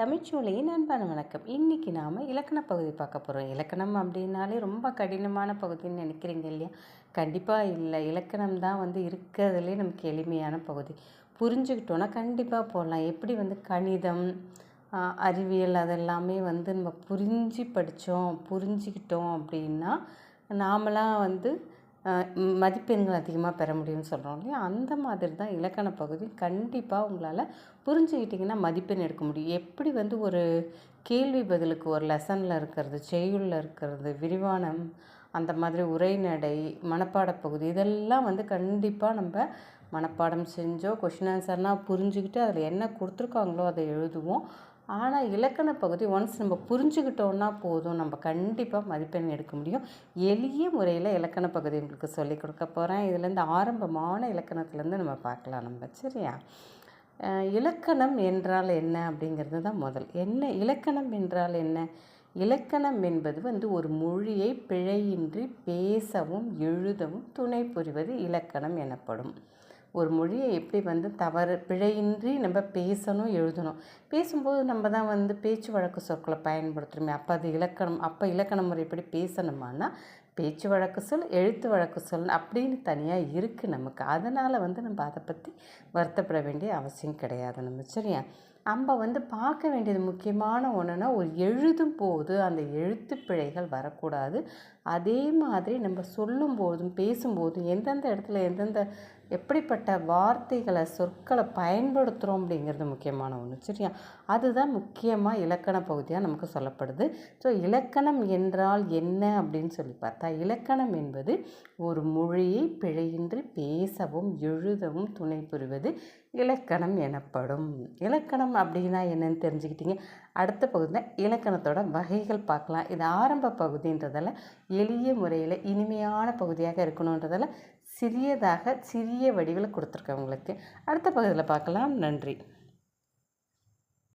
தமிழ்ச்சூளையின் அன்பான வணக்கம். இன்றைக்கி நாம் இலக்கண பகுதி பார்க்க போகிறோம் இலக்கணம் அப்படின்னாலே ரொம்ப கடினமான பகுதின்னு நினைக்கிறீங்க இல்லையா? கண்டிப்பாக இல்லை. இலக்கணம் தான் வந்து இருக்கிறதுலே நமக்கு எளிமையான பகுதி. புரிஞ்சுக்கிட்டோன்னா கண்டிப்பாக போடலாம் எப்படி வந்து கணிதம் அறிவியல் அதெல்லாமே வந்து நம்ம புரிஞ்சு படித்தோம் புரிஞ்சுக்கிட்டோம் அப்படின்னா நாமளாம் வந்து மதிப்பெண்கள் அதிகமாக பெற முடியும்னு சொல்கிறோம் இல்லையா? அந்த மாதிரி தான் இலக்கண பகுதி. கண்டிப்பாக உங்களால் புரிஞ்சுக்கிட்டிங்கன்னா மதிப்பெண் எடுக்க முடியும். எப்படி வந்து ஒரு கேள்வி பதிலுக்கு ஒரு லெசனில் இருக்கிறது செய்யுளில் இருக்கிறது விரிவானம் அந்த மாதிரி உரைநடை மனப்பாட பகுதி இதெல்லாம் வந்து கண்டிப்பாக நம்ம மனப்பாடம் செஞ்சோ கொஷின் ஆன்சர்னால் புரிஞ்சுக்கிட்டு அதில் என்ன கொடுத்துருக்காங்களோ அதை எழுதுவோம். ஆனால் இலக்கண பகுதி ஒன்ஸ் நம்ம புரிஞ்சுக்கிட்டோன்னா போதும். நம்ம கண்டிப்பாக மதிப்பெண் எடுக்க முடியும். எளிய முறையில் இலக்கண பகுதி உங்களுக்கு சொல்லிக் கொடுக்க போகிறேன் இதுலேருந்து ஆரம்பமான இலக்கணத்துலேருந்து நம்ம பார்க்கலாம் நம்ம சரியா? இலக்கணம் என்றால் என்ன அப்படிங்கிறது தான் முதல். என்ன இலக்கணம் என்றால் என்ன? இலக்கணம் என்பது வந்து ஒரு மொழியை பிழையின்றி பேசவும் எழுதவும் துணை புரிவது இலக்கணம் எனப்படும். ஒரு மொழியை எப்படி வந்து தவறு பிழையின்றி நம்ம பேசணும் எழுதணும். பேசும்போது நம்ம தான் வந்து பேச்சு வழக்கு சொற்களை பயன்படுத்துகிறோமே அப்போ அது இலக்கணம் அப்போ இலக்கண முறைப்படி பேசணுமானா பேச்சு வழக்கு சொல் எழுத்து வழக்கு சொல் அப்படின்னு தனியாக இருக்குது நமக்கு. அதனால் வந்து நம்ம அதை பற்றி வருத்தப்பட வேண்டிய அவசியம் கிடையாது நம்ம சரியா? நம்ம வந்து பார்க்க வேண்டியது முக்கியமான ஒன்றுனா ஒரு எழுதும் போது அந்த எழுத்து பிழைகள் வரக்கூடாது. அதே மாதிரி நம்ம சொல்லும்போதும் பேசும்போதும் எந்தெந்த இடத்துல எந்தெந்த எப்படிப்பட்ட வார்த்தைகளை சொற்களை பயன்படுத்துகிறோம் அப்படிங்கிறது முக்கியமான ஒன்று சரியா? அதுதான் முக்கியமாக இலக்கண பகுதியாக நமக்கு சொல்லப்படுது. ஸோ இலக்கணம் என்றால் என்ன அப்படின்னு சொல்லி பார்த்தா இலக்கணம் என்பது ஒரு மொழியை பிழையின்றி பேசவும் எழுதவும் துணை புரிவது இலக்கணம் எனப்படும். இலக்கணம் அப்படின்னா என்னென்னு தெரிஞ்சுக்கிட்டீங்க. அடுத்த பகுதியில் இலக்கணத்தோட வகைகள் பார்க்கலாம். இது ஆரம்ப பகுதின்றதால எளிய முறையில் இனிமையான பகுதியாக இருக்கணுன்றதால சிறியதாக சிறிய வடிவில் கொடுத்துருக்கேன் உங்களுக்கு. அடுத்த பகுதியில் பார்க்கலாம். நன்றி.